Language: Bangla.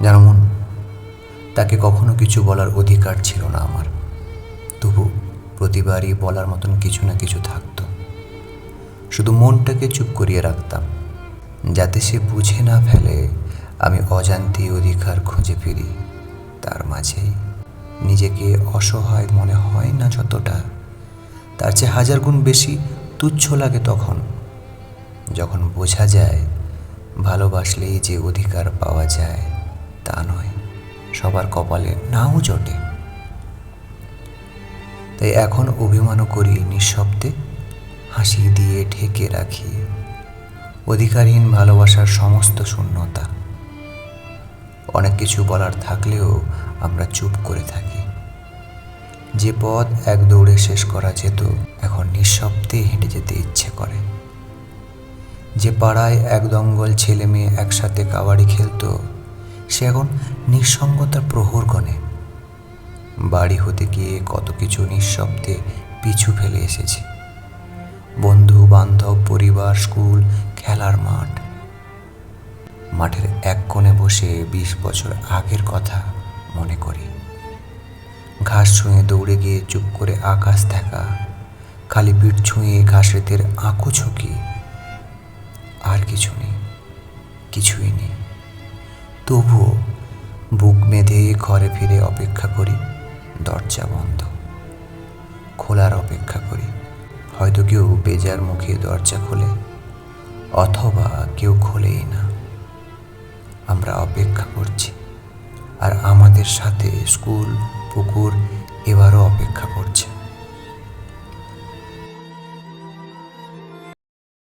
যেমন তাকে কখনো কিছু বলার অধিকার ছিল না আমার। তবু প্রতিবারই বলার মতন কিছু না কিছু থাকতো। শুধু মনটাকে চুপ করিয়ে রাখতাম, যাতে সে বুঝে না ফেলে আমি অজান্তি অধিকার খুঁজে ফিরি। তার মাঝেই নিজেকে অসহায় মনে হয় না যতটা, তার চেয়ে হাজার গুণ বেশি তুচ্ছ লাগে তখন। যখন বোঝা যায়, ভালোবাসলেই যে অধিকার পাওয়া যায় তা নয়, সবার কপালে নাও জটে। তাই এখন অভিমানও করি নিঃশব্দে, হাসি দিয়ে ঢেকে রাখি অধিকারহীন ভালোবাসার সমস্ত শূন্যতা। অনেক কিছু বলার থাকলেও আমরা চুপ করে থাকি। যে পথ এক দৌড়ে শেষ করা যেত, এখন নিঃশব্দে হেঁটে যেতে ইচ্ছে করে। যে পাড়ায় এক দঙ্গল ছেলে মেয়ে একসাথে কাবাডি খেলতো সে এখন নিঃসঙ্গতার প্রহর গণে। বাড়ি হতে গিয়ে কত কিছু নিঃশব্দে পিছু ফেলে এসেছি। বন্ধু, বান্ধব, পরিবার, স্কুল, খেলার মাঠ। মাঠের এক কোণে বসে বিশ বছর আগের কথা মনে করি। ঘাস ছুঁয়ে দৌড়ে গিয়ে চুপ করে আকাশ দেখা, খালি পিঠ ছুঁয়ে ঘাসেদের আঁকু ছকি আর কিছু নেই, কিছুই তবুও বুক বেঁধে ঘরে ফিরে অপেক্ষা করি, দরজা বন্ধ। খোলার অপেক্ষা করি। হয়তো কেউ বেজার মুখে দরজা খোলে, অথবা কেউ খোলেই না। আমরা অপেক্ষা করছি, আর আমাদের সাথে স্কুল, পুকুর এবারও অপেক্ষা করছে।